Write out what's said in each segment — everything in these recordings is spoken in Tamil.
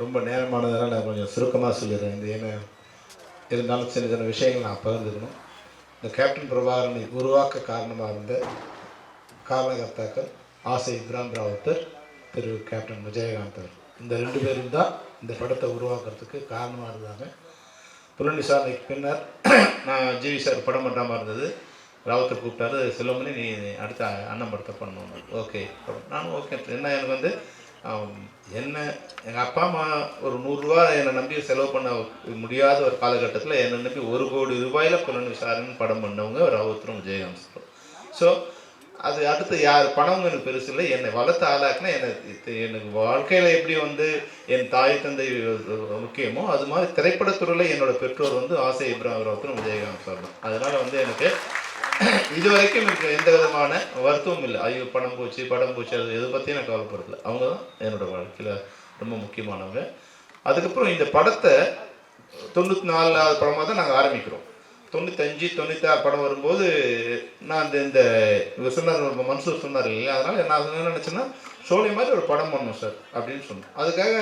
ரொம்ப நேரமானதுனால நான் கொஞ்சம் சுருக்கமாக சொல்லிடுறேன். இது ஏன்னா இருந்தாலும் சின்ன சின்ன விஷயங்கள் நான் பகிர்ந்துக்கணும். இந்த கேப்டன் பிரபாகரனை உருவாக்க காரணமாக இருந்த காரணகர்த்தாக்கள் ஆசை இப்ராம் ராவத்தர் திரு கேப்டன் விஜயகாந்த் அவர் இந்த ரெண்டு பேரும் தான் இந்த படத்தை உருவாக்குறதுக்கு காரணமாக இருந்தாங்க. புலன் விசாரணைக்கு பின்னர் நான் ஜிவி சார் படம் பண்ணுற மாதிரி இருந்தது. ராவத்தர் கூப்பிட்டாரு செல்வமணி நீ அடுத்த அண்ணன் படத்தை பண்ணணும். ஓகே. நானும் ஓகே. என்ன எனக்கு வந்து என்ன எங்கள் அப்பா அம்மா ஒரு நூறுரூவா என்னை நம்பி செலவு பண்ண முடியாத ஒரு காலகட்டத்தில் என்னை நம்பி ஒரு கோடி ரூபாயில் புலன் விசாரணை படம் பண்ணவங்க ராவுத்தரும் விஜயகாந்த் ஸோ அது அடுத்து யார் பணம் எனக்கு பெருசு இல்லை. என்னை வளர்த்த ஆளாக்குனா எனக்கு எனக்கு வாழ்க்கையில் எப்படி வந்து என் தாய் தந்தை முக்கியமோ அது மாதிரி திரைப்படத்துறையில் என்னோட பெற்றோர் வந்து ஆசை இப்ராஹிம் ராவுத்தரும் விஜயகாந்த் சார் தான். வந்து எனக்கு இது வரைக்கும் எனக்கு எந்த விதமான வருத்தமும் இல்லை. ஐயோ படம் போச்சு படம் போச்சு அது எதை பற்றியும் நான் கவலைப்படுறதில்ல அவங்க தான் என்னோட வாழ்க்கையில் ரொம்ப முக்கியமானவங்க. அதுக்கப்புறம் இந்த படத்தை தொண்ணூற்றி நாலாவது படமாக தான் நாங்கள் ஆரம்பிக்கிறோம். தொண்ணூத்தஞ்சு தொண்ணூத்தாறு படம் வரும்போது நான் இந்த இந்த இவர் சொன்னார் மன்சூர் சொன்னார் இல்லையா? அதனால் நான் என்ன நினச்சேன்னா சோழி மாதிரி ஒரு படம் பண்ணணும் சார் அப்படின்னு சொன்னோம். அதுக்காக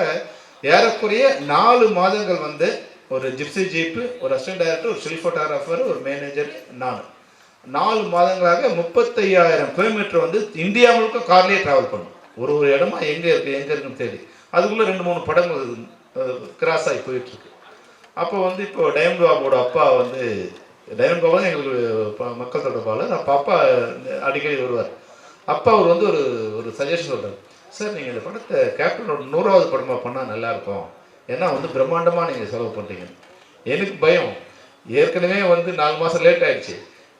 ஏறக்குறைய நாலு மாதங்கள் வந்து ஒரு ஜிப்சி ஜீப்பு ஒரு அசிஸ்டன்ட் டைரக்டர் ஒரு சில் ஃபோட்டோகிராஃபர் ஒரு மேனேஜர் நான். நாலு மாதங்களாக முப்பத்தையாயிரம் கிலோமீட்டர் வந்து இந்தியா முழுக்க கார்லேயே ட்ராவல் பண்ணும். ஒரு ஒரு இடமா எங்கே இருக்குது எங்கே இருக்குன்னு தேடி அதுக்குள்ளே ரெண்டு மூணு படங்கள் கிராஸ் ஆகி போயிட்டுருக்கு. அப்போ வந்து இப்போ டயன் பாபோட அப்பா வந்து டயன் பாபா தான் எங்களுக்கு மக்கள் தொடர்பாளர் அப்போ அப்பா அடிக்கடி வருவார். அப்பா அவர் வந்து ஒரு ஒரு சஜஷன் சொல்கிறார் சார் நீங்கள் இந்த படத்தை கேப்டனோட நூறாவது படமாக பண்ணால் நல்லாயிருக்கும் ஏன்னா வந்து பிரம்மாண்டமாக நீங்கள் செலவு பண்ணுறீங்க எனக்கு பயம். ஏற்கனவே வந்து நாலு மாதம் லேட் ஆகிடுச்சு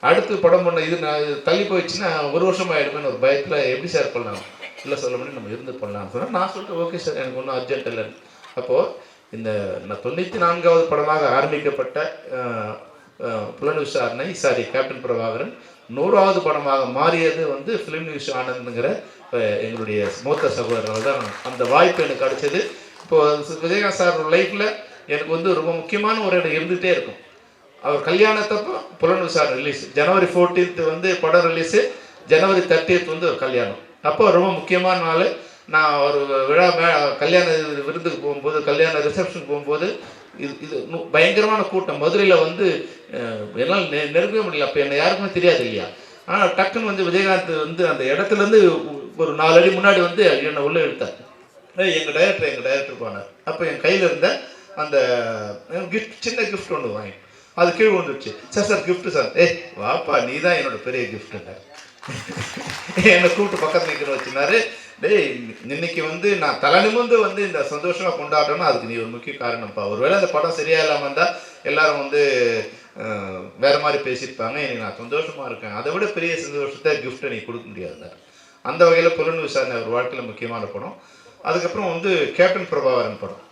அடுத்து படம் பண்ண இது நான் தள்ளி போயிடுச்சுன்னா ஒரு வருஷம் ஆகிடுமேன்னு ஒரு பயத்தில் எப்படி சார் பண்ணலாம்? இல்லை சொல்ல முடியும் நம்ம இருந்து பண்ணலாம்னு சொன்னால் நான் சொல்லிட்டு ஓகே சார் எனக்கு ஒன்றும் அர்ஜென்ட் இல்லை. அப்போது இந்த நான் தொண்ணூற்றி நான்காவது படமாக ஆரம்பிக்கப்பட்ட புலன் விசாரணை சாரி கேப்டன் பிரபாகரன் நூறாவது படமாக மாறியது வந்து ஃபிலிம் நியூஸ் ஆனந்துங்கிற எங்களுடைய மூத்த சகோதரர்கள் தான் அந்த வாய்ப்பு எனக்கு கிடைச்சது. இப்போது விஜயகாந்த் சார் லைஃப்பில் எனக்கு வந்து ரொம்ப முக்கியமான ஒரு இடம் இருந்துகிட்டே இருக்கும். அவர் கல்யாணத்தப்போ புலன் விசாரணை ரிலீஸ் ஜனவரி 14th வந்து படம் ரிலீஸு ஜனவரி தேர்ட்டியத் வந்து ஒரு கல்யாணம். அப்போ ரொம்ப முக்கியமான நாள். நான் ஒரு விழா மே கல்யாண விருந்துக்கு போகும்போது கல்யாண ரிசப்ஷனுக்கு போகும்போது இது இது பயங்கரமான கூட்டம். மதுரையில் வந்து என்னால் நெ நெருங்கவே முடியல. அப்போ என்னை யாருக்குமே தெரியாது இல்லையா? ஆனால் டக்குன்னு வந்து விஜயகாந்த் வந்து அந்த இடத்துலேருந்து ஒரு நாலு அடி முன்னாடி வந்து என்னை உள்ளே எடுத்தார் எங்கள் டைரக்டர் எங்கள் டைரக்டர் போனார். அப்போ என் கையில் இருந்த அந்த கிஃப்ட் சின்ன கிஃப்ட் ஒன்று வாங்கிட்டு அது கீழே வந்துடுச்சு சார் சார் கிஃப்ட் சார். ஏய் வாப்பா நீ தான் என்னோட பெரிய கிஃப்ட்டுங்க என்னை கூப்பிட்டு பக்கத்தில் நிற்கிற வச்சுனாரு டேய் இன்னைக்கு வந்து நான் தலை நிமிர்ந்து வந்து இந்த சந்தோஷமாக கொண்டாடுறேன்னா அதுக்கு நீ ஒரு முக்கிய காரணம்ப்பா. ஒருவேளை அந்த படம் சரியா இல்லாமல் இருந்தால் எல்லாரும் வந்து வேற மாதிரி பேசியிருப்பாங்க. இன்னைக்கு நான் சந்தோஷமாக இருக்கேன். அதை விட பெரிய சந்தோஷத்தை கிஃப்ட்டை நீ கொடுக்க முடியாது அந்த வகையில் புலன் விசாரணை ஒரு வாழ்க்கையில் முக்கியமான படம். அதுக்கப்புறம் வந்து கேப்டன் பிரபாகரன் படம்.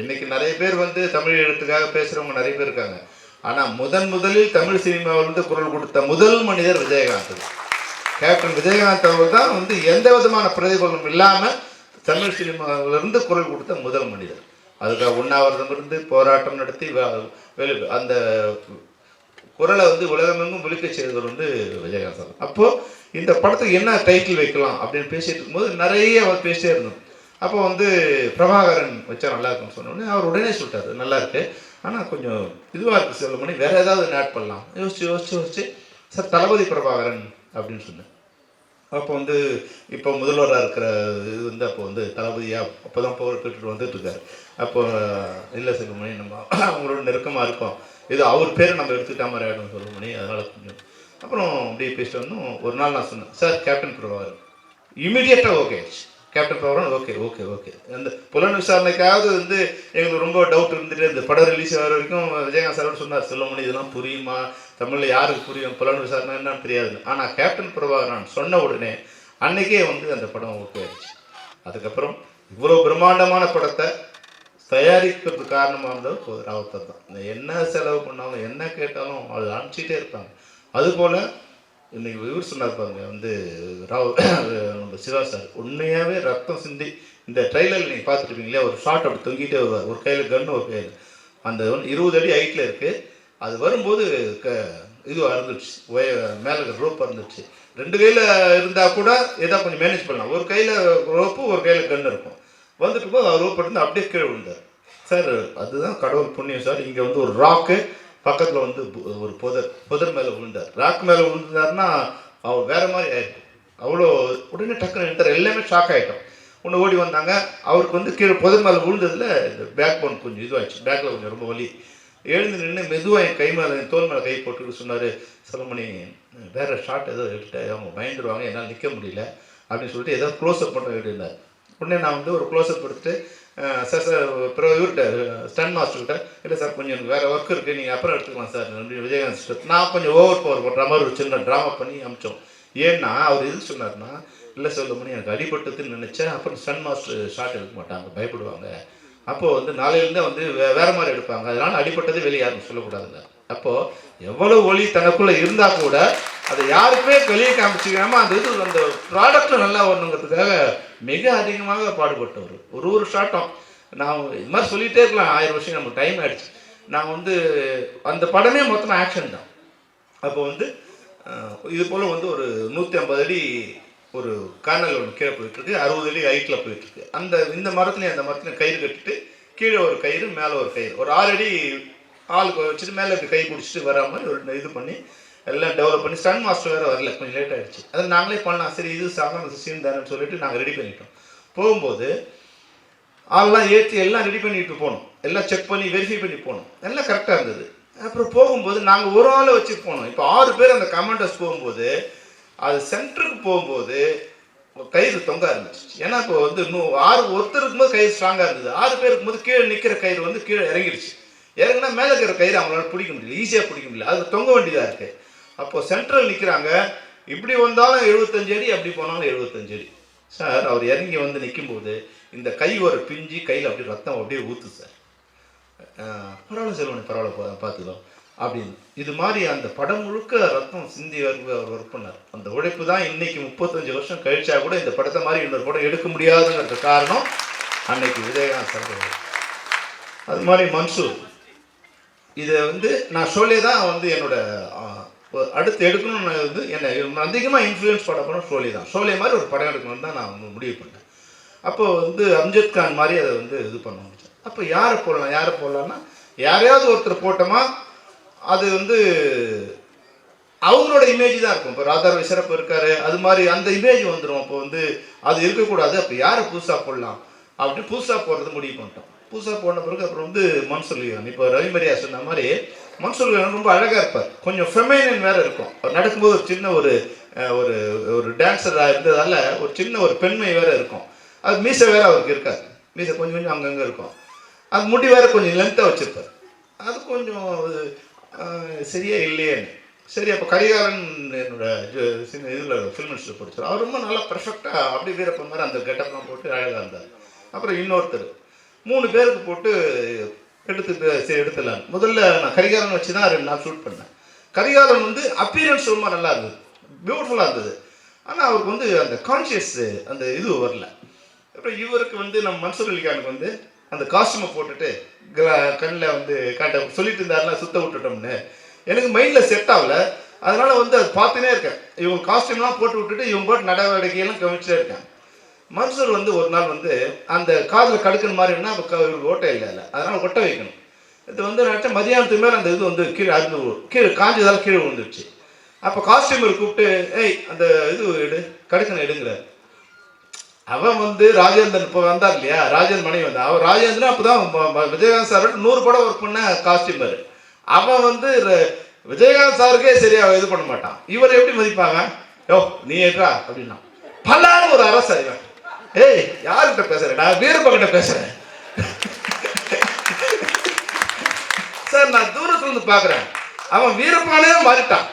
இன்னைக்கு நிறைய பேர் வந்து தமிழ் எழுத்துக்காக பேசுகிறவங்க நிறைய பேர் இருக்காங்க. ஆனால் முதன் முதலில் தமிழ் சினிமாவிலிருந்து குரல் கொடுத்த முதல் மனிதர் விஜயகாந்த். கேப்டன் விஜயகாந்த் அவர் தான் வந்து எந்த விதமான பிரதிபலம் இல்லாமல் தமிழ் சினிமாவிலிருந்து குரல் கொடுத்த முதல் மனிதர். அதுக்காக உண்ணாவிரதம் இருந்து போராட்டம் நடத்தி வ- வெளி அந்த குரலை வந்து உலகமெங்கும் விழிக்க செய்தவர் வந்து விஜயகாந்த் அப்போது இந்த படத்துக்கு என்ன டைட்டில் வைக்கலாம் அப்படின்னு பேசிட்டு இருக்கும்போது நிறைய அவர் பேசிட்டே இருந்தோம். அப்போ வந்து பிரபாகரன் வச்சா நல்லா இருக்கும்னு சொன்னோடனே அவர் உடனே சொல்லிட்டாரு நல்லா இருக்கு. ஆனால் கொஞ்சம் இதுவாக இருக்குது சொல்ல வேறு ஏதாவது ஆட் பண்ணலாம். யோசிச்சு யோசிச்சு யோசிச்சு சார் தளபதி பிரபாகரன் அப்படின்னு சொன்னேன். அப்போ வந்து இப்போ முதல்வராக இருக்கிற இது வந்து அப்போ வந்து தளபதியாக அப்போ தான் பவர் பெற்றுட்டு வந்துட்டுருக்காரு அப்போ இல்லை செல்வமணி நம்ம அவங்களோட நெருக்கமாக இருக்கோம். இது அவர் பேரை நம்ம எடுத்துக்கிட்ட மாதிரி ஆகிடும் செல்வமணி அதனால் கொஞ்சம் அப்புறம் அப்படியே பேசிட்டு வந்தோம். ஒரு நாள் நான் சொன்னேன் சார் கேப்டன் பிரபாகரன். இமீடியட்டாக okay captain Prabhakaran okay okay okay அந்த புலன் விசாரணைக்காவது வந்து எங்களுக்கு ரொம்ப டவுட் இருந்துட்டு இந்த படம் ரிலீஸ் ஆகிற வரைக்கும் விஜயகாந்த் சார் சொன்னார் செல்வமணி இதெல்லாம் புரியுமா? தமிழில் யாருக்கு புரியும்? புலன் விசாரணை என்னன்னு தெரியாது. ஆனால் கேப்டன் பிரபாகரன் சொன்ன உடனே அன்னைக்கே வந்து அந்த படம் ஓகே ஆயிடுச்சு. அதுக்கப்புறம் இவ்வளோ பிரம்மாண்டமான படத்தை தயாரிக்கிறதுக்கு காரணமாக இருந்தது ராவத்தர் தான். இந்த என்ன செலவு பண்ணாலும் என்ன கேட்டாலும் அது அனுப்பிச்சிட்டே இருப்பாங்க. அதுபோல் இன்னைக்கு இவர் சொன்னார் பாருங்க வந்து ராவ் நம்ம சிவா சார் உண்மையாகவே ரத்தம் சிந்தி இந்த ட்ரைலரில் நீங்கள் பார்த்துருப்பீங்களே ஒரு ஷார்ட் அப்படி தொங்கிட்டே வருவார். ஒரு கையில் கன்று ஒரு கையில் அந்த ஒன்று இருபது அடி ஹைட்டில் இருக்குது அது வரும்போது க இது இருந்துச்சு ஒய மேலே ரோப் இருந்துச்சு ரெண்டு கையில் இருந்தால் கூட ஏதோ கொஞ்சம் மேனேஜ் பண்ணலாம். ஒரு கையில் ரோப்பு ஒரு கையில் கன்று இருக்கும். வந்துட்டு போது அவர் ரோப்பட்டு அப்படியே கீழே விழுந்தார். சார் அதுதான் கடவுள் புண்ணியம் சார். இங்கே வந்து ஒரு ராக்கு பக்கத்தில் வந்து ஒரு புதர் புதர் மேலே விழுந்தார். ராக் மேலே விழுந்தாருன்னா அவர் வேற மாதிரி ஆயிடும் அவ்வளோ உடனே டக்குன்னு நின்றார் எல்லாமே ஷாக் ஆகிட்டோம் ஒன்று ஓடி வந்தாங்க. அவருக்கு வந்து கீழே புதர் மேலே விழுந்ததில் இந்த பேக் போன் கொஞ்சம் இதுவாகிடுச்சு பேக்கில் கொஞ்சம் ரொம்ப வலி. எழுந்து நின்று மெதுவாக என் கை மேலே என் தோல் மேலே கை போட்டுட்டு சொன்னார் செலமணி வேறு ஷாட் ஏதோ எடுத்துட்டு அவங்க பயந்துருவாங்க. என்னால் நிற்க முடியல. அப்படின்னு சொல்லிட்டு ஏதோ க்ளோஸ்அப் பண்ண வேண்டியிருந்தார் உடனே நான் வந்து ஒரு க்ளோஸ்அப் எடுத்துட்டு சார் சார் பிறகு இவர்கிட்ட ஸ்டன் மாஸ்டர்கிட்ட இல்லை சார் கொஞ்சம் எனக்கு வேறு ஒர்க் இருக்குது நீங்கள் அப்புறம் எடுத்துக்கலாம் சார். அப்படின்னு விஜயகாந்த் சார் நான் கொஞ்சம் ஓவர் பவர் பண்ணுற மாதிரி ஒரு சின்ன ட்ராமா பண்ணி அமிச்சோம் ஏன்னா அவர் எது சொன்னார்னா இல்லை சொல்ல முடியும் எனக்கு அடிபட்டதுன்னு நினச்சேன். அப்புறம் ஸ்டன் மாஸ்டர் ஷார்ட் எடுக்க மாட்டாங்க. பயப்படுவாங்க. அப்போது வந்து நாளையிலேருந்தே வந்து வே வேறு மாதிரி எடுப்பாங்க. அதனால் அடிப்பட்டது வெளியே யாரும் சொல்லக்கூடாதுங்க. அப்போது எவ்வளோ ஒளி தனக்குள்ளே இருந்தால் கூட அதை யாருக்குமே வெளியே காமிச்சிக்காமல் அந்த இது அந்த ப்ராடக்ட்டும் நல்லா வரணுங்கிறதுக்காக மிக அதிகமாக பாடுபட்டவர். ஒரு ஒரு ஷாட்டம் நான் இது மாதிரி சொல்லிகிட்டே இருக்கலாம் ஆயிரம் வருஷம் நமக்கு டைம் ஆகிடுச்சு நான் வந்து அந்த படமே மொத்தம் ஆக்ஷன் தான். அப்போ வந்து இது போல் வந்து ஒரு நூற்றி ஐம்பது அடி ஒரு கானல் ஒன்று கீழே போயிட்டுருக்கு அறுபது அடி ஹைட்டில் போயிட்டுருக்கு. அந்த இந்த மரத்துலேயும் அந்த மரத்துலையும் கயிறு கட்டிட்டு கீழே ஒரு கயிறு மேலே ஒரு கயிறு. ஒரு ஆறு அடி ஆளுக்கு வச்சுட்டு மேலே இப்படி கை பிடிச்சிட்டு வரா மாதிரி ஒரு இது பண்ணி எல்லாம் டெவலப் பண்ணி ஸ்டன் மாஸ்டர் வேறு வரல. கொஞ்சம் லேட் ஆகிடுச்சு அது நாங்களே பண்ணலாம். சரி இது சாதாரண சீன் தானேன்னு சொல்லிட்டு நாங்கள் ரெடி பண்ணிட்டோம். போகும்போது ஆள்லாம் ஏற்றி எல்லாம் ரெடி பண்ணிட்டு போனோம். எல்லாம் செக் பண்ணி வெரிஃபை பண்ணி போனோம். எல்லாம் கரெக்டாக இருந்தது. அப்புறம் போகும்போது நாங்கள் ஒரு ஆளை வச்சு போனோம். இப்போ ஆறு பேர் அந்த கமாண்டர்ஸ் போகும்போது அது சென்டருக்கு போகும்போது கயிறு தொங்க இருந்துச்சு ஏன்னா இப்போ வந்து இன்னும் ஆறு ஒருத்தர் இருக்கும்போது கயிறு ஸ்ட்ராங்காக இருந்தது. ஆறு பேர் இருக்கும்போது கீழே நிற்கிற கயிறு வந்து கீழே இறங்கிடுச்சு. இறங்கினா மேலே இருக்கிற கயிறு அவங்களால பிடிக்க முடியல. ஈஸியாக பிடிக்க முடியல. அது தொங்க வேண்டியதாக இருக்குது அப்போ சென்ட்ரல் நிற்கிறாங்க இப்படி வந்தாலும் எழுபத்தஞ்சு அடி அப்படி போனாலும் எழுபத்தஞ்சு அடி. சார் அவர் இறங்கி வந்து நிற்கும்போது இந்த கை ஒரு பிஞ்சு கையில் அப்படியே ரத்தம் அப்படியே ஊற்று சார். பரவாயில்ல செல்வனே பரவாயில்ல பார்த்துக்கலாம் அப்படின்னு. இது மாதிரி அந்த படம் முழுக்க ரத்தம் சிந்தி அவர் அவர் ஒர்க் பண்ணார் அந்த உழைப்பு தான் இன்னைக்கு முப்பத்தஞ்சு வருஷம் கழிச்சா கூட இந்த படத்தை மாதிரி இன்னொரு படம் எடுக்க முடியாதுங்கிறது காரணம் அன்னைக்கு விஜயகாந்த் சார் அது மாதிரி மன்சூர். இதை வந்து நான் ஷோலே தான் வந்து என்னோட அடுத்து எடுக்கணும்னு வந்து என்னை அதிகமாக இன்ஃப்ளூயன்ஸ் படம் பண்ண ஷோலே தான். ஷோலே மாதிரி ஒரு படம் எடுக்கணும்னு தான் நான் வந்து முடிவு பண்ணேன் அப்போ வந்து அம்ஜத் கான் மாதிரி அதை வந்து இது பண்ண முடிச்சேன் அப்போ யாரை போடலாம் யாரை போடலான்னா யாரையாவது ஒருத்தர் போட்டோமா அது வந்து அவங்களோட இமேஜ் தான் இருக்கும். இப்போ ராதாரவி சிறப்பு இருக்காரு அது மாதிரி அந்த இமேஜ் வந்துடும் அப்போ வந்து அது இருக்கக்கூடாது. அப்போ யாரை புதுசாக போடலாம்? அப்படி புதுசாக போடுறது முடிவு பண்ணிட்டோம். புதுசாக போன பிறகு அப்புறம் வந்து மன்சூர் இப்போ ரவிமரியா சொன்ன மாதிரி மன்சூர் ரொம்ப அழகாக இருப்பார். கொஞ்சம் ஃபெமைனன் வேறு இருக்கும். அவர் நடக்கும்போது ஒரு சின்ன ஒரு ஒரு ஒரு டான்ஸராக இருந்ததால் ஒரு சின்ன ஒரு பெண்மை வேற இருக்கும். அது மீசை வேறு அவருக்கு இருக்காது. மீசை கொஞ்சம் கொஞ்சம் அங்கங்கே இருக்கும். அது முடி வேற கொஞ்சம் லென்த்தாக வச்சுருப்பார். அது கொஞ்சம் அஹ், சரியா இல்லையேன்னு. சரி அப்போ கரிகாலன் என்னோட சின்ன இதில் ஃபில்ம் இன்ஸ்டியூட் படிச்சார் அவர் ரொம்ப நல்லா பர்ஃபெக்டாக அப்படி வீரப்பன் மாதிரி அந்த கெட்டப்லாம் போட்டு அழகாக இருந்தார். அப்புறம் இன்னொருத்தர். மூணு பேருக்கு போட்டு எடுத்து சரி எடுத்துடலாம். முதல்ல நான் கரிகாலன் வச்சு தான் ரெண்டு நாள் ஷூட் பண்ணேன். கரிகாலன் வந்து அப்பியரன்ஸ் ரொம்ப நல்லா இருந்தது. பியூட்டிஃபுல்லாக இருந்தது. ஆனால் அவருக்கு வந்து அந்த கான்ஷியஸ் அந்த இது வரல. அப்புறம் இவருக்கு வந்து நம்ம மன்சூர் அலிகானுக்கு வந்து அந்த காஸ்டியூமை போட்டுட்டு கண்ணில் வந்து காட்ட சொல்லிட்டு இருந்தாருன்னா சுத்த விட்டுட்டோம்னு. எனக்கு மைண்டில் செட் ஆகல. அதனால் வந்து அது பார்த்துனே இருக்கேன். இவங்க காஸ்டியூம்லாம் போட்டு விட்டுட்டு இவங்க போட்டு நடவடிக்கையெல்லாம் கவனிச்சுட்டே இருக்கேன். மன்சூர் வந்து ஒரு நாள் வந்து அந்த காதில் கடுக்கிற மாதிரின்னா க- இவருக்கு ஓட்டை இல்லை இல்லை. அதனால் ஒட்ட வைக்கணும். இது வந்து நினச்சா மதியானத்துக்கு மேலே அந்த இது வந்து கீழே அறுந்து கீழே காஞ்சதால் கீழே விழுந்துருச்சு. அப்போ காஸ்டியூமர் கூப்பிட்டு ஏய் அந்த இது எடு கடுக்கனை எடுங்கிறார் அவன் வந்து ராஜேந்திரன் இப்போ வந்தார் இல்லையா? ராஜேந்திரன் மனைவி வந்தான் அவன் ராஜேந்திரன் அப்போ தான் விஜயகாந்த் சார் நூறு படம் ஒர்க் பண்ண காஸ்டியூமர் அவன் வந்து விஜயகாந்த் சாருக்கே சரியா இது பண்ண மாட்டான். இவர் எப்படி மதிப்பாங்க? யோ நீ ஏற்றா அப்படின்னா. பல்லாறு ஒரு அரசு இவன். ஏய் யார்கிட்ட பேசுறேன் நான் வீரப்பங்கிட்ட பேசுறேன். சார் நான் தூரத்துல இருந்து பாக்குறேன். அவன் வீரப்பானே மாறிட்டான்.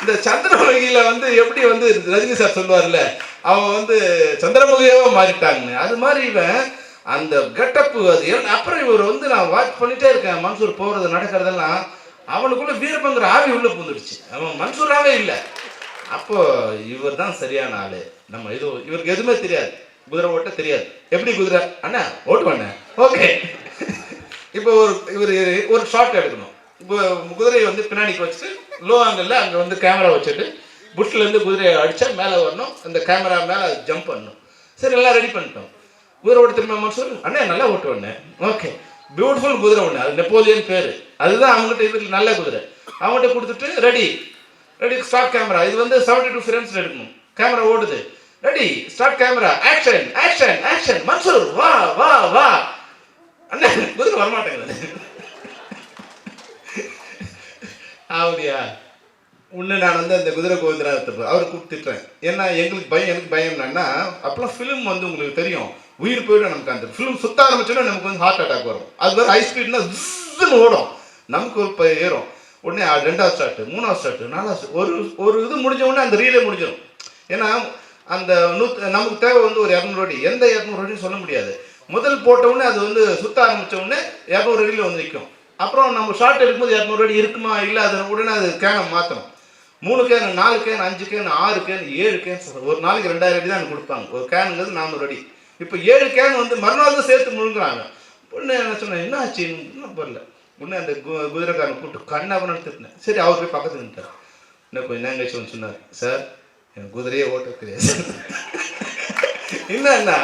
இந்த சந்திரமுகியில வந்து எப்படி வந்து ரஜினி சார் சொல்லுவார்ல அவன் வந்து சந்திரமுகியாவே மாறிட்டாங்கன்னு அது மாதிரி இவன் அந்த கெட்டப்பு அது அப்புறம் இவர் வந்து நான் வாட்ச் பண்ணிட்டே இருக்கேன். மன்சூர் போறது நடக்கிறதெல்லாம் அவனுக்குள்ள வீரப்பங்கிற ஆவி உள்ள பூந்துடுச்சு. அவன் மன்சூராவே இல்லை. அப்போ இவர் தான் சரியான ஆளு. நம்ம இது இவருக்கு எதுவுமே தெரியாது. குதிரை ஓட்ட தெரியாது. எப்படி குதிரை? அண்ணா ஓட்டுவாண்ணே ஓகே. இப்போ ஒரு இவர் ஒரு ஷார்ட் எடுக்கணும். இப்போ குதிரையை வந்து பின்னாடிக்கு வச்சுட்டு லோ ஆங்கிளில் அங்கே வந்து கேமரா வச்சுட்டு புஷ்லேருந்து குதிரையை அடித்தா மேலே வரணும். அந்த கேமரா மேலே ஜம்ப் பண்ணணும். சரி எல்லாம் ரெடி பண்ணிட்டோம். குதிரை ஓட்ட திரும்ப மன்சூர்? அண்ணா நல்லா ஓட்டுவேண்ணே ஓகே. பியூட்டிஃபுல் குதிரை ஒன்று அது நெப்போலியன் பேர். அதுதான் அவங்ககிட்ட இது நல்ல குதிரை. அவங்ககிட்ட கொடுத்துட்டு ரெடி ரெடி ஸ்டாக் கேமரா இது வந்து செவன்டி டூ ஃப்ரேம்ஸ் எடுக்கணும். கேமரா ஓடுது. Ready start camera action action action Mansoor வா வா வா அண்ணே குதிரை வரமாட்டேங்குது. அப்படியா உன்னை நான் வந்து அந்த குதிரை கோவிந்தரா அவரை கூப்பிட்டுட்டேன். ஏன்னா எங்களுக்கு பயம் எனக்கு பயம் என்னன்னா அப்பெல்லாம் ஃபிலிம் வந்து உங்களுக்கு தெரியும். உயிர் போயிடும் நமக்கு அந்த ஃபிலிம் சுத்த ஆரம்பிச்சோன்னா நமக்கு வந்து ஹார்ட் அட்டாக் வரும். அது வேறு ஹை ஸ்பீட்னா ஜின்னு ஓடும். நமக்கு ஒரு பய ஏறும். உடனே ரெண்டாவது ஸ்டார்ட் மூணாவது ஸ்டார்ட் நாலாவது ஒரு ஒரு இது முடிஞ்ச உடனே அந்த ரீலே முடிஞ்சிடும் ஏன்னா அந்த நூத் நமக்கு தேவை வந்து ஒரு இரநூறு அடி. எந்த இரநூறு அடின்னு சொல்ல முடியாது. முதல் போட்ட உடனே அது வந்து சுத்த ஆரம்பிச்ச உடனே இரநூறு அடியில் வந்து நிற்கும் அப்புறம் நம்ம ஷார்ட் எடுக்கும்போது இரநூறு அடி இருக்குமா இல்லை அது உடனே அது கேனை மாற்றணும் மூணு கேன் நாலு கேன் அஞ்சு கேன் ஆறு கேன் ஏழு கேன் ஒரு நாளைக்கு ரெண்டாயிரம் அடி தான் கொடுப்பாங்க. ஒரு கேனுங்கிறது நானூறு அடி. இப்போ ஏழு கேன் வந்து மறுநாள் தான் சேர்த்து முழுங்குறாங்க. பொண்ணு என்ன சொன்னேன் என்ன ஆச்சு? இன்னும் வரல உடனே அந்த கு- குதிரைக்காரன் கூப்பிட்டு கண்ணாபன்னு திட்டினேன். சரி அவர் போய் பக்கத்துக்கு நின்ட்டார் இன்னும் கொஞ்சம் நேரம் கழிச்சு சொன்னார். சார் எனக்கு குதிரையே ஓட்ட தெரியாது என்னன்னா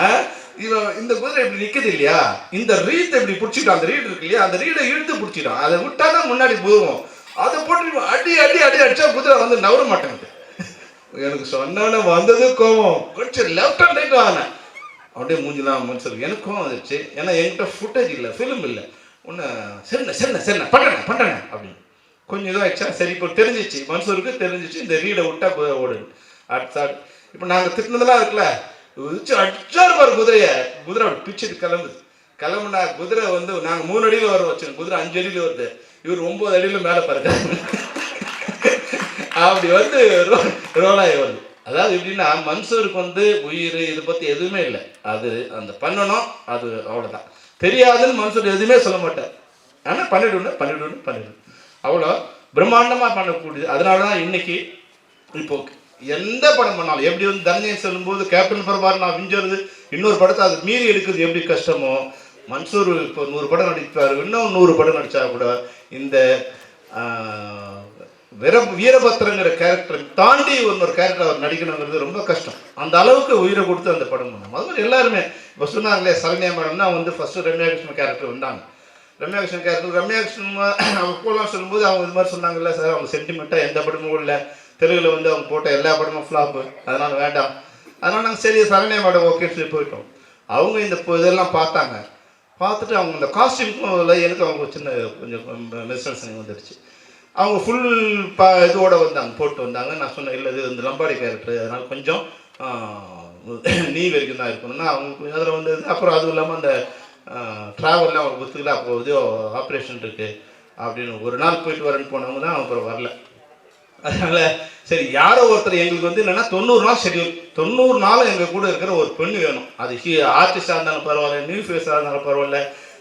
இவன் இந்த குதிரை இப்படி நிக்குது இல்லையா? இந்த ரீத்தை இப்படி பிடிச்சிட்டான் அந்த ரீட் இருக்கு இல்லையா? அந்த ரீடை இழுத்து பிடிச்சிட்டான் அதை விட்டா தான் முன்னாடி போவோம். அதை போட்டு அடி அடி அடி அடிச்சா குதிரை வந்து நவர மாட்டேங்குது. எனக்கு சொன்னானே வந்தது கோவம் கொஞ்சம் லெஃப்ட் அண்ட் ரைட் வாங்கினேன் அப்படியே மூஞ்சிலாம் மனுஷன் எனக்கு கோவம் வந்துச்சு ஏன்னா என்கிட்ட ஃபுட்டேஜ் இல்லை ஃபிலிம் இல்லை. ஒன்று சரிண்ண சரிண்ண சரிண்ண பண்ணுறேன் பண்ணுறேன் அப்படின்னு. கொஞ்சம் இதாகிடுச்சா சரி இப்போ தெரிஞ்சிச்சு. மன்சூருக்கு தெரிஞ்சிச்சு. இந்த ரீடை விட்டா குதிரை அடிச்சாடு அடுத்த இப்போ நாங்கள் திட்டினதெல்லாம் இருக்குல்ல? வச்சு அடிச்சாரு பாரு குதிரையை. குதிரை அப்படி பிச்சுட்டு கிளம்புது. கிளம்புனா குதிரை வந்து நாங்கள் மூணு அடியில் வர வச்சோம் குதிரை அஞ்சு அடியில் வருது. இவர் ஒன்பது அடியில் மேலே பாருங்க அப்படி வந்து ரோ- ரோலாகி வருது. அதாவது எப்படின்னா மன்சூருக்கு வந்து உயிர் இதை பற்றி எதுவுமே இல்லை. அது அந்த பண்ணணும் அது அவ்வளோதான் தெரியாதுன்னு மன்சூர் எதுவுமே சொல்ல மாட்டார். ஆனால் பண்ணிவிடணும் பண்ணிவிடணும் பண்ணிவிடணும் அவ்வளோ பிரம்மாண்டமாக பண்ணக்கூடியது. அதனால தான் இன்னைக்கு இப்போ எந்த படம் பண்ணாலும் எப்படி வந்து தனஞ்சயன் சொல்லும்போது கேப்டன் பிரபார் நான் விஞ்சுறது இன்னொரு படத்தை அது மீறி எடுக்கிறது எப்படி கஷ்டமோ மன்சூர் இப்போ நூறு படம் நடிப்பார் இன்னும் நூறு படம் நடித்தா கூட இந்த வீர வீரபத்திரங்கிற கேரக்டரை தாண்டி இன்னொரு கேரக்டர் அவர் நடிக்கணுங்கிறது ரொம்ப கஷ்டம். அந்த அளவுக்கு உயிரை கொடுத்து அந்த படம் பண்ணோம் அது மாதிரி எல்லாருமே இப்போ சொன்னாங்களே சரண்யா மேடம் தான் வந்து ஃபஸ்ட்டு ரம்யா கிருஷ்ணன் கேரக்டர் வந்தாங்க. ரம்யா கிருஷ்ணன் கேரக்டர் ரம்யா கிருஷ்ணன் அவங்க போலாம் சொல்லும்போது அவங்க இது மாதிரி சொன்னாங்கல்ல சார் அவங்க சென்டிமெண்ட்டாக எந்த படமும் இல்லை தெலுங்குல வந்து அவங்க போட்ட எல்லா படமும் ஃப்ளாப்பு அதனால வேண்டாம். அதனால நாங்கள் சரி சரண்யா மேடம் ஓகேன்னு சொல்லி போயிட்டோம். அவங்க இந்த இதெல்லாம் பார்த்தாங்க. பார்த்துட்டு அவங்க இந்த காஸ்டியூமுக்கும் எனக்கு அவங்க ஒரு சின்ன கொஞ்சம் மிஸ் வந்துடுச்சு. அவங்க ஃபுல் ப இதோட வந்தாங்க போட்டு வந்தாங்க. நான் சொன்னேன் இல்லை இது இந்த லம்பாடி கேரக்டர் அதனால கொஞ்சம் நீ வரைக்கும் தான் இருக்கணும்னா அவங்க அதில் வந்து அப்புறம் அதுவும் இல்லாமல் அந்த ட்ராவல்லாம் அவங்க ஒத்துக்கல. அப்போ இது ஆப்ரேஷன் இருக்குது அப்படின்னு ஒரு நாள் போயிட்டு வரேன்னு போனவங்க தான் அப்புறம் வரல. அதனால சரி யாரோ ஒருத்தர் எங்களுக்கு வந்து என்னன்னா தொண்ணூறு நாள் ஷெடியூல் தொண்ணூறு நாள் எங்க கூட இருக்கிற ஒரு பெண்ணு வேணும். அது ஆர்டிஸ்டா இருந்தாலும் பரவாயில்ல நியூ ஃபேஸாக இருந்தாலும் பரவாயில்ல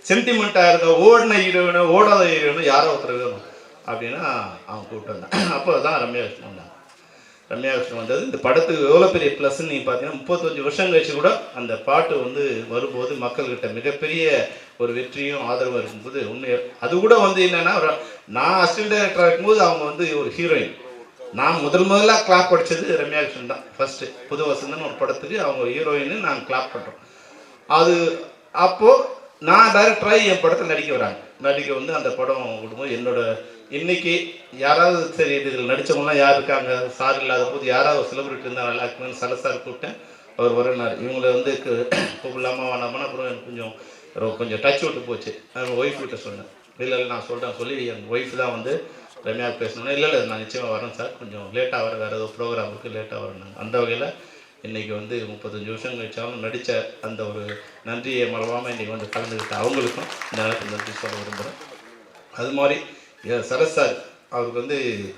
சென்டிமெண்ட்டாக இருக்க ஓடின ஹீரோயினு ஓடாத ஹீரோயினு யாரோ ஒருத்தர் வேணும். அப்படின்னா அவன் கூப்பிட்டு வந்தான். அப்போ தான் ரம்யா கிருஷ்ணன் வந்தாங்க ரம்யா கிருஷ்ணன் வந்தது இந்த படத்துக்கு எவ்வளோ பெரிய ப்ளஸ்ன்னு நீங்கள் பார்த்தீங்கன்னா முப்பத்தஞ்சு வருஷம் கழிச்சு கூட அந்த பாட்டு வந்து வரும்போது மக்கள்கிட்ட மிகப்பெரிய ஒரு வெற்றியும் ஆதரவும் இருக்கும்போது உண்மை அது கூட வந்து என்னன்னா நான் அசிஸ்டன்ட் டைரக்டராக இருக்கும்போது அவங்க வந்து ஒரு ஹீரோயின் நான் முதல் முதல்ல கிளாப் படித்தது ரம்யா கிருஷ்ணன் தான். ஃபஸ்ட்டு புது வசந்தன் ஒரு படத்துக்கு அவங்க ஹீரோயின் நாங்கள் கிளாப் பண்ணுறோம் அது அப்போது நான் டைரக்டராகி என் படத்தில் நடிக்க வராங்க. நடிக்க வந்து அந்த படம் விடும்போது என்னோட இன்னைக்கு யாராவது சரி இதில் நடித்தவங்களாம் யார் இருக்காங்க? சார் இல்லாத போது யாராவது ஒரு செலிபிரிட்டி இருந்தால் நல்லா இருக்குன்னு சல சார் கூப்பிட்டேன். அவர் வரனார் இவங்களை வந்து கூப்பிடலாமா வேணாமா அப்புறம் எனக்கு கொஞ்சம் கொஞ்சம் டச் விட்டு போச்சு. நான் ஒய்ஃப் கிட்ட சொன்னேன். இல்லை இல்லை நான் சொல்கிறேன் சொல்லி என் ஒய்ஃப் தான் வந்து ரம்யா பேசணும்னா இல்லை இல்லை நான் நிச்சயமாக வரேன் சார். கொஞ்சம் லேட்டாக வர வேறு ஏதோ ப்ரோக்ராம் இருக்குது லேட்டாக வரேன் அந்த வகையில் இன்றைக்கி வந்து முப்பத்தஞ்சு வருஷம் கழிச்சாலும் நடித்த அந்த ஒரு நன்றியை மறவாமல் இன்றைக்கி வந்து கலந்துக்கிட்ட அவங்களுக்கும் இந்த நேரத்தில் நன்றி சொல்ல விரும்புகிறேன் அது மாதிரி சரஸ் சார் அவருக்கு வந்து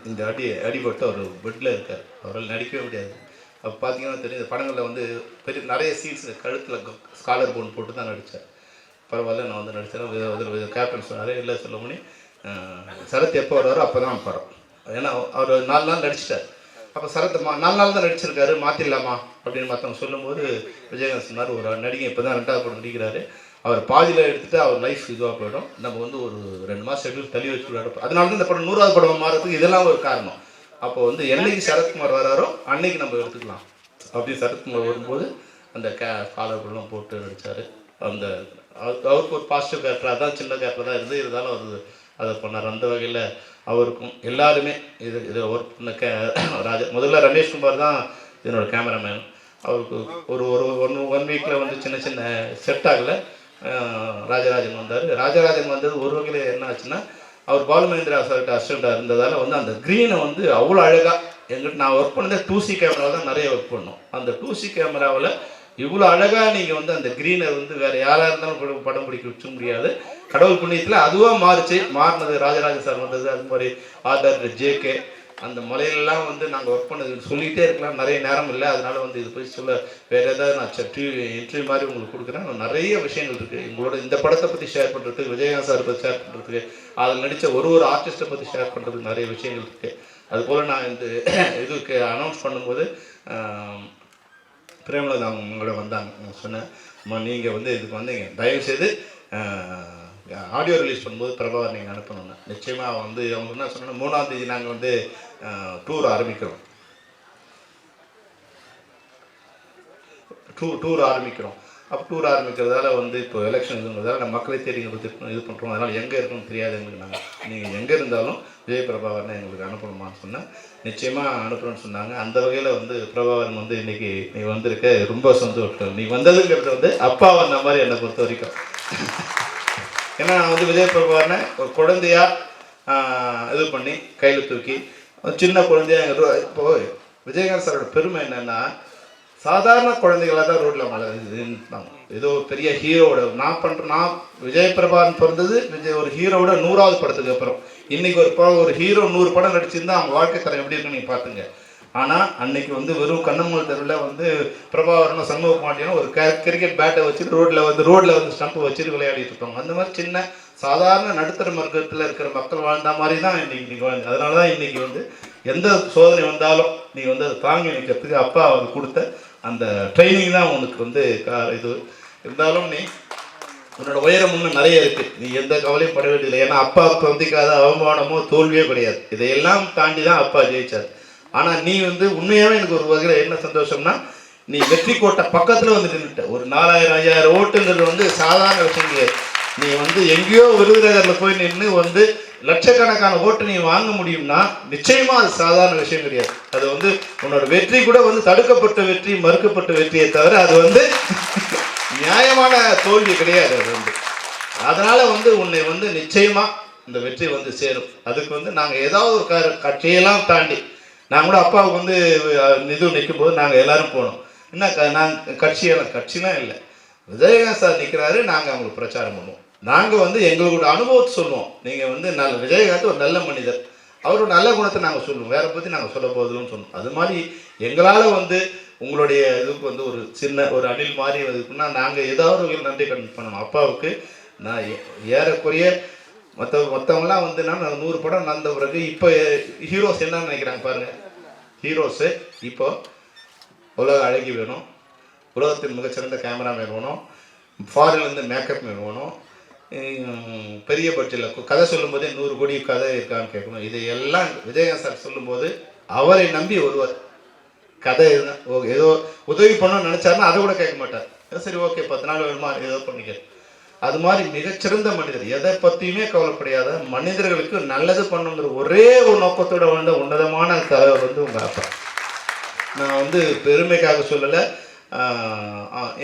இந்த அடி அடிபட்டு அவர் பெட்டில் இருக்கார். அவரால் நடிக்கவே முடியாது. அப்போ பார்த்தீங்கன்னா தெரியும் இந்த படங்களில் வந்து பெரிய நிறைய சீன்ஸ் கழுத்தில் ஸ்காலர் போன் போட்டு தான் நடித்தார் பரவாயில்ல நான் வந்து நடித்தேன் அதில் கேப்டன் சொன்னார் இல்லை சொல்லுமணி சரத் எப்போ வர்றாரோ அப்போ தான் படம் ஏன்னா அவர் நாலு நாள் நடிச்சிட்டார். அப்போ சரத் மா நாலு நாள் தான் நடிச்சிருக்காரு மாற்றிடலாமா அப்படின்னு மற்றவங்க சொல்லும்போது விஜயகாந்த் சொன்னார் ஒரு நடிகை இப்போ தான் ரெண்டாவது படம் நடிக்கிறாரு. அவர் பாதியில் எடுத்துகிட்டு அவர் லைஃப் இதுவாக போயிடும். நம்ம வந்து ஒரு ரெண்டு மாதம் ஷெட்யூல் தள்ளி வச்சு விளையாடும் அதனால தான் இந்த படம் நூறாவது படம் மாறதுக்கு இதெல்லாம் ஒரு காரணம். அப்போ வந்து என்னைக்கு சரத்குமார் வராரோ அன்னைக்கு நம்ம எடுத்துக்கலாம். அப்படி சரத்குமார் வரும்போது அந்த கே காலர்லாம் போட்டு நடித்தார் அந்த அவர்- அவருக்கு ஒரு பாசிட்டிவ் கேரக்டராக அதான் சின்ன கேரக்டராக தான் இருந்து இருந்தாலும் அது அதை பண்ணார். அந்த வகையில் அவருக்கும் எல்லாருமே இது இது ஒர்க் பண்ண கே ராஜா முதல்ல ரமேஷ்குமார் தான் இதனோட கேமராமேன். அவருக்கு ஒரு ஒரு ஒன் ஒன் வீக்கில் வந்து சின்ன சின்ன செட் ஆகலை. ராஜராஜன் வந்தார். ராஜராஜன் வந்தது ஒரு வகையில் என்ன ஆச்சுன்னா அவர் பாலுமகேந்திரா சார்கிட்ட அசிஸ்டண்ட்டாக இருந்ததால் வந்து அந்த க்ரீனை வந்து அவ்வளோ அழகாக எங்கிட்ட நான் ஒர்க் பண்ணதே டூசி கேமராவில் தான் நிறைய ஒர்க் பண்ணோம். அந்த டூசி கேமராவில் இவ்வளோ அழகாக நீங்கள் வந்து அந்த க்ரீனை வந்து வேறு யாராக இருந்தாலும் படம் பிடிக்க வச்ச முடியாது. கடவுள் புண்ணியத்தில் அதுவாக மாறுச்சு. மாறினது ராஜராஜ சார் வந்தது அது மாதிரி ஆதார் ஜேகே. அந்த மலையிலலாம் வந்து நாங்கள் ஒர்க் பண்ணது சொல்லிகிட்டே இருக்கலாம். நிறைய நேரம் இல்லை. அதனால வந்து இது போய் சொல்ல வேறு ஏதாவது நான் டிவி இன்டர்வியூ மாதிரி உங்களுக்கு கொடுக்குறேன். நிறைய விஷயங்கள் இருக்குது உங்களோட இந்த படத்தை பற்றி ஷேர் பண்ணுறதுக்கு விஜயகாந்த் சார் பற்றி ஷேர் பண்ணுறதுக்கு அதில் நடித்த ஒரு ஒரு ஆர்டிஸ்ட்டை பற்றி ஷேர் பண்ணுறதுக்கு நிறைய விஷயங்கள் இருக்குது அதுபோல் நான் இந்த இதுக்கு அனௌன்ஸ் பண்ணும்போது பிரேமலதா அவங்க உங்களோட வந்தாங்க. நான் சொன்னேன் நீங்கள் வந்து இதுக்கு வந்தீங்க. தயவுசெய்து ஆடியோ ரிலீஸ் பண்ணும்போது பிரபாகர் நீங்கள் அனுப்பணுங்க நிச்சயமாக வந்து அவங்க என்ன சொன்னாங்க மூணாம் தேதி நாங்கள் வந்து டூர் ஆரம்பிக்கிறோம். டூ டூர் ஆரம்பிக்கிறோம். அப்போ டூர் ஆரம்பிக்கிறதால வந்து இப்போ எலெக்ஷன் இதுங்கிறதால நம்ம மக்களை தேடி இது பண்ணுறோம் அதனால் எங்கே இருக்குன்னு தெரியாது எங்களுக்கு நாங்கள் நீங்கள் எங்கே இருந்தாலும் விஜய் பிரபாகரனை எங்களுக்கு அனுப்பணுமான்னு சொன்னேன். நிச்சயமாக அனுப்புகிறோன்னு சொன்னாங்க. அந்த வகையில் வந்து பிரபாகரன் வந்து இன்னைக்கு நீ வந்திருக்க ரொம்ப சந்தோஷம். நீ வந்ததுங்கிறது வந்து அப்பா வந்த மாதிரி என்னை பொறுத்த வரைக்கும். ஏன்னா நான் வந்து விஜய் பிரபாகரனை ஒரு குழந்தையாக இது பண்ணி கையில் தூக்கி சின்ன குழந்தையா எங்க இப்போ விஜயகாந்த் சாரோட பெருமை என்னென்னா சாதாரண குழந்தைகளாக தான் ரோட்டில் வளருதுன்னு ஏதோ பெரிய ஹீரோவோட நான் பண்ணுறேன் நான் விஜய் பிரபாகரன் பிறந்தது விஜய் ஒரு ஹீரோவோட நூறாவது படத்துக்கு அப்புறம். இன்னைக்கு ஒரு படம் ஒரு ஹீரோ நூறு படம் நடிச்சிருந்தா அவங்க வாழ்க்கை தரம் எப்படி இருக்குன்னு நீங்கள் பார்த்துங்க ஆனால் அன்னைக்கு வந்து வெறும் கண்ணம்மல் தெருவில் வந்து பிரபாகரனும் சண்முக பாண்டியனும் ஒரு கிரிக்கெட் பேட்டை வச்சுட்டு ரோட்டில் வந்து ரோட்டில் வந்து ஸ்டம்ப் வச்சுட்டு விளையாடிட்டு இருப்பாங்க. அந்த மாதிரி சின்ன சாதாரண நடுத்தர வர்க்கத்தில் இருக்கிற மக்கள் வாழ்ந்த மாதிரி தான் இன்னைக்கு நீங்கள் வாழ்ந்து அதனால தான் இன்னைக்கு வந்து எந்த சோதனை வந்தாலும் நீங்கள் வந்து அதை தாங்கி நிற்கிறதுக்கு அப்பா அவர் கொடுத்த அந்த ட்ரைனிங் தான் உனக்கு வந்து கா- இது இருந்தாலும் நீ உன்னோட உயரம் இன்னும் நிறைய இருக்கு. நீ எந்த கவலையும் பட வேண்டியதில்லை. ஏன்னா அப்பா சந்திக்காத அவமானமோ தோல்வியோ கிடையாது. இதையெல்லாம் தாண்டி தான் அப்பா ஜெயிச்சார். ஆனால் நீ வந்து உண்மையாகவே எனக்கு ஒரு வகையில் என்ன சந்தோஷம்னா நீ வெற்றி கோட்டை பக்கத்தில் வந்து நின்றுட்ட ஒரு நாலாயிரம் ஐயாயிரம் ஓட்டுங்கிறது வந்து சாதாரண விஷயம் கிடையாது. நீ வந்து எங்கேயோ விருதுநகரில் போய் நின்று வந்து லட்சக்கணக்கான ஓட்டு நீ வாங்க முடியும்னா நிச்சயமா அது சாதாரண விஷயம் கிடையாது. அது வந்து உன்னோட வெற்றி கூட வந்து தடுக்கப்பட்ட வெற்றி மறுக்கப்பட்ட வெற்றியை தவிர அது வந்து நியாயமான தோல்வி கிடையாது அது வந்து. அதனால வந்து உன்னை வந்து நிச்சயமா இந்த வெற்றி வந்து சேரும். அதுக்கு வந்து நாங்கள் ஏதாவது ஒரு க- கட்சியெல்லாம் தாண்டி நான் கூட அப்பாவுக்கு வந்து நிது நிற்கும் போது நாங்கள் எல்லாரும் போனோம். என்ன க- நாங்கள் கட்சியெல்லாம் கட்சிலாம் இல்லை. விஜயகாந்த் சார் நிற்கிறாரு நாங்கள் அவங்களுக்கு பிரச்சாரம் பண்ணுவோம். நாங்கள் வந்து எங்களோட அனுபவத்தை சொல்லுவோம். நீங்கள் வந்து நல்ல விஜயகாந்த் ஒரு நல்ல மனிதர். அவரோட நல்ல குணத்தை நாங்கள் சொல்லுவோம். வேற பற்றி நாங்கள் சொல்ல போதில்லைன்னு சொன்னோம் அது மாதிரி எங்களால் வந்து உங்களுடைய இதுக்கு வந்து ஒரு சின்ன ஒரு அணில் மாதிரி இருக்குன்னா நாங்கள் ஏதாவது ஒரு நன்றி கடன் பண்ணணும் அப்பாவுக்கு நான் ஏ- ஏறக்குறைய மற்ற மற்றவங்களாம் வந்து நான் நூறு படம் நடந்த பிறகு இப்போ ஹீரோஸ் என்ன நினைக்கிறாங்க பாருங்க. ஹீரோஸு இப்போ உலக அழகி வேணும். உலகத்தின் மிகச்சிறந்த கேமராமேன் வேணும். ஃபாரின்லேருந்து மேக்கப் மேன் வேணும். பெரிய பட்ஜெட்டில் கதை சொல்லும்போதே நூறு கோடி கதை இருக்கான்னு கேட்கணும். இதையெல்லாம் விஜயகாந்த் சார் சொல்லும்போது அவரை நம்பி ஒருவர் கதை ஓ ஏதோ உதவி பண்ணணும்னு நினச்சாருன்னா அதை கூட கேட்க மாட்டார். சரி ஓகே பத்து நாள் வேணுமா ஏதோ பண்ணிக்க. அது மாதிரி மிகச்சிறந்த மனிதர். எதை பற்றியுமே கவலைப்படையாத மனிதர்களுக்கு நல்லது பண்ணணுங்கிற ஒரே ஒரு நோக்கத்தோட வாழ்ந்த உன்னதமான தலைவர் வந்து உங்கள் அப்பா. நான் வந்து பெருமைக்காக சொல்லலை.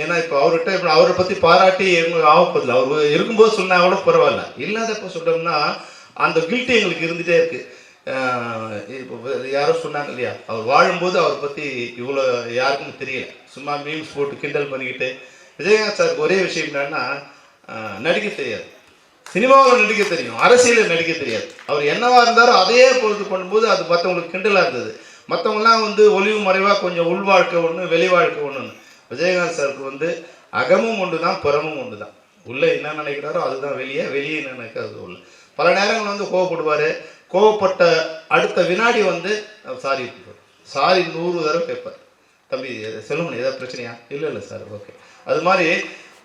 ஏன்னா இப்போ அவர்கிட்ட இப்போ அவரை பற்றி பாராட்டி எங்களுக்கு ஆகப்பதில்லை அவர் இருக்கும்போது சொன்னால் கூட பரவாயில்ல. இல்லாதப்போ சொன்னோம்னா அந்த கில்ட்டி எங்களுக்கு இருந்துகிட்டே இருக்குது இப்போ யாரோ சொன்னாங்க இல்லையா? அவர் வாழும்போது அவரை பற்றி இவ்வளோ யாருக்கும் தெரியல. சும்மா மீம்ஸ் போட்டு கிண்டல் பண்ணிக்கிட்டு. விஜயகாந்த் சாருக்கு ஒரே விஷயம் என்னன்னா நடிக்க தெரியாது. சினிமாவில் நடிக்க தெரியும். அரசியலில் நடிக்க தெரியாது. அவர் என்னவா இருந்தாரோ அதையே பொழுது பண்ணும்போது அது மற்றவங்களுக்கு கிண்டலாக இருந்தது. மற்றவங்களாம் வந்து ஒளிவு மறைவாக கொஞ்சம் உள் வாழ்க்கை ஒன்று வெளி வாழ்க்கை ஒன்றுன்னு விஜயகாந்த் சாருக்கு வந்து அகமும் ஒன்று தான் புறமும் ஒன்று தான் உள்ளே என்ன நினைக்கிறாரோ அதுதான் வெளியே வெளியே என்ன நினைக்கிறது உள்ள. பல நேரங்கள் வந்து கோவப்படுவார். கோவப்பட்ட அடுத்த வினாடி வந்து சாரி சாரி நூறு தடவை கேட்பார். தம்பி செல்லுமணி ஏதாவது பிரச்சனையா? இல்லை இல்லை சார் ஓகே. அது மாதிரி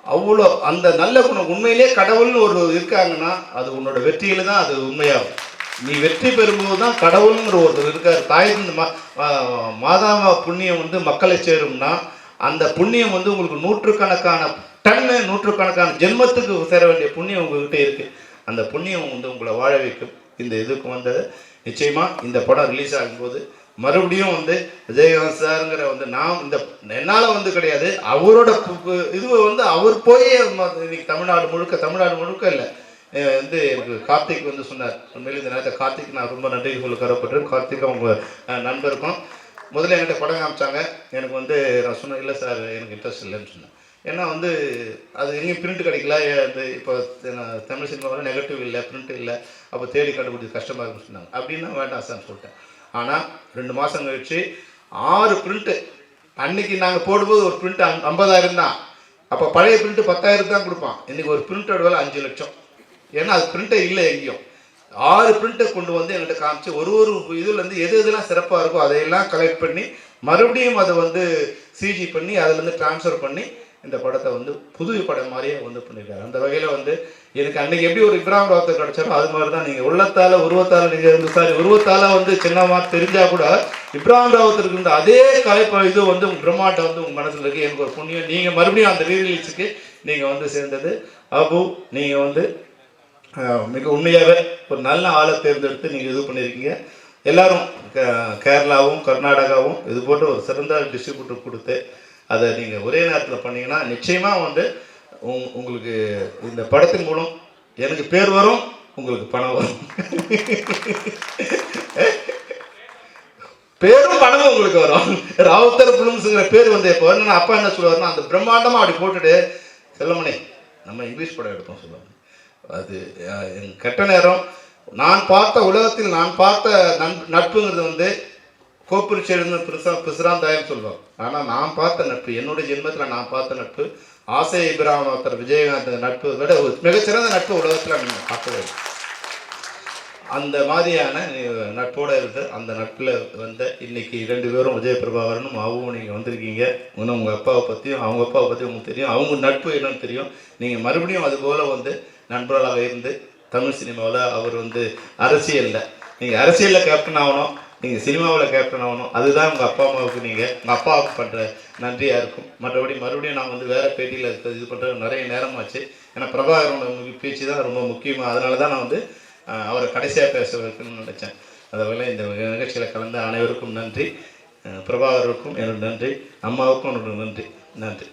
அவ்வளோ அந்த நல்ல குணம் உண்மையிலே கடவுள்னு ஒரு இருக்காங்கன்னா அது உன்னோட வெற்றியில் தான் அது உண்மையாகும். நீ வெற்றி பெறும்போது தான் கடவுளுங்கிற ஒருத்தர் இருக்கார். தாய் தந்த மா புண்ணியம் வந்து மக்களை சேரும்னா அந்த புண்ணியம் வந்து உங்களுக்கு நூற்றுக்கணக்கான டன்னு நூற்றுக்கணக்கான ஜென்மத்துக்கு சேர வேண்டிய புண்ணியம் உங்ககிட்ட இருக்கு. அந்த புண்ணியம் வந்து உங்களை வாழ வைக்கும். இந்த இதுக்கு வந்தது. நிச்சயமா இந்த படம் ரிலீஸ் ஆகும்போது மறுபடியும் வந்து விஜயகாந்த் சாருங்கிற வந்து நான் இந்த என்னால் வந்து கிடையாது. அவரோட இது வந்து அவர் போய் ம- இன்னைக்கு தமிழ்நாடு முழுக்க தமிழ்நாடு முழுக்க இல்லை. வந்து எனக்கு கார்த்திக் வந்து சொன்னார். உண்மையிலே இந்த நேரத்தில் கார்த்திக் நான் ரொம்ப நன்றி சொல்ல கடப்பட்டேன் கார்த்திக் அவங்க நண்பருக்கும். முதல்ல என்கிட்ட படம் காமிச்சாங்க. எனக்கு வந்து நான் சொன்னேன் இல்லை சார் எனக்கு இன்ட்ரெஸ்ட் இல்லைன்னு சொன்னேன். ஏன்னா வந்து அது எங்கேயும் பிரிண்ட் கிடைக்கல. ஏ- இப்போ தமிழ் சினிமாவில் நெகட்டிவ் இல்லை பிரிண்ட் இல்லை. அப்போ தேடி கண்டுபிடிச்சி கஷ்டமாக இருக்குன்னு சொன்னாங்க. அப்படின்னா வேண்டாம் சார்னு சொல்லிட்டேன். ஆனால் ரெண்டு மாதம் கழிச்சு ஆறு பிரிண்ட்டு அன்னைக்கு நாங்கள் போடும்போது ஒரு பிரிண்ட் ஐம்பதாயிரம் தான். அப்போ பழைய பிரிண்ட்டு பத்தாயிரம் தான் கொடுப்பான். இன்னைக்கு ஒரு பிரிண்டோட வேலை அஞ்சு லட்சம். ஏன்னா அது பிரிண்டே இல்லை எங்கேயும். ஆறு பிரிண்ட்டை கொண்டு வந்து என்கிட்ட காமிச்சு ஒரு ஒரு இதுலேருந்து எது எதெல்லாம் சிறப்பாக இருக்கோ அதையெல்லாம் கலெக்ட் பண்ணி மறுபடியும் அதை வந்து சிஜி பண்ணி அதுலேருந்து ட்ரான்ஸ்ஃபர் பண்ணி இந்த படத்தை வந்து புது படம் மாதிரியே வந்து பண்ணியிருக்காரு. அந்த வகையில் வந்து எனக்கு அன்னைக்கு எப்படி ஒரு இப்ராம் ராவத்தை கிடைச்சாலும் அது மாதிரி தான் நீங்கள் உள்ளத்தால் உருவத்தால் நீங்கள் இருந்து சாரி உருவத்தால் வந்து சின்னமா தெரிஞ்சால் கூட இப்ராம் ராவத்திற்கு இருந்த அதே கலைப்ப இது வந்து உங்கள் பிரம்மாண்டம் வந்து உங்கள் மனசில் இருக்குது எனக்கு ஒரு புண்ணியம். நீங்கள் மறுபடியும் அந்த ரீரிலீஸுக்கு நீங்கள் வந்து சேர்ந்தது. அபு நீங்கள் வந்து மிக உண்மையாகவே ஒரு நல்ல ஆளை தேர்ந்தெடுத்து நீங்கள் இது பண்ணியிருக்கீங்க. எல்லாரும் கேரளாவும் கர்நாடகாவும் இது போன்ற ஒரு சிறந்த டிஸ்ட்ரிபியூட்டர் கொடுத்து அதை நீங்கள் ஒரே நேரத்தில் பண்ணீங்கன்னா நிச்சயமாக வந்து உங் உங்களுக்கு இந்த படத்தின் மூலம் எனக்கு பேர் வரும் உங்களுக்கு பணம் வரும். பேரும் பணமும் உங்களுக்கு வரும். ராவுத்தர் புலம்ஸுங்கிற பேர் வந்து இப்போ என்ன அப்பா என்ன சொல்லுவாருன்னா அந்த பிரம்மாண்டமாக அப்படி போட்டுட்டு செல்லமணி நம்ம இங்கிலீஷ் படம் எடுப்போம் சொல்லுவாங்க. அது என் கெட்ட நேரம். நான் பார்த்த உலகத்தில் நான் பார்த்த நன் நட்புங்கிறது வந்து கோப்புரிச்செழுந்து பிரிசா பிசுராந்தாயம் சொல்லுவோம் ஆனால் நான் பார்த்த நட்பு என்னுடைய ஜென்மத்தில் நான் பார்த்த நட்பு ஆசை இப்ராஹிம் ஒருத்தர் விஜயகாந்த் நட்பு விட ஒரு மிகச்சிறந்த நட்பு உலகத்தில் நீங்கள் பார்க்கவே அந்த மாதிரியான நட்போடு நட்போட இருந்து அந்த நட்பில் வந்த இன்னைக்கு ரெண்டு பேரும் விஜய பிரபாகரனும் அவங்க நீங்கள் வந்திருக்கீங்க. இன்னும் உங்கள் அப்பாவை பற்றியும் அவங்க அப்பாவை பற்றி உங்களுக்கு தெரியும். அவங்க நட்பு என்னன்னு தெரியும். நீங்கள் மறுபடியும் அது போல் வந்து நண்பர்களாக இருந்து தமிழ் சினிமாவில் அவர் வந்து அரசியலில். நீங்கள் அரசியலில் கேப்டன் ஆகணும் நீங்கள் சினிமாவில் கேப்டன் ஆகணும். அதுதான் உங்கள் அப்பா அம்மாவுக்கு நீங்கள் உங்கள் அப்பாவுக்கு பண்ணுற நன்றியாக இருக்கும். மற்றபடி மறுபடியும் நான் வந்து வேறு பேட்டியில் இது பண்ணுற நிறைய நேரமாச்சு. ஏன்னா பிரபாகரனோட பேச்சு தான் ரொம்ப முக்கியமாக அதனால தான் நான் வந்து அவரை கடைசியாக பேச வைக்கணும்னு நினச்சேன் அதனால் இந்த நிகழ்ச்சியில் கலந்த அனைவருக்கும் நன்றி. பிரபாகருக்கும் என்னோட நன்றி. அம்மாவுக்கும் என்னோட நன்றி. நன்றி.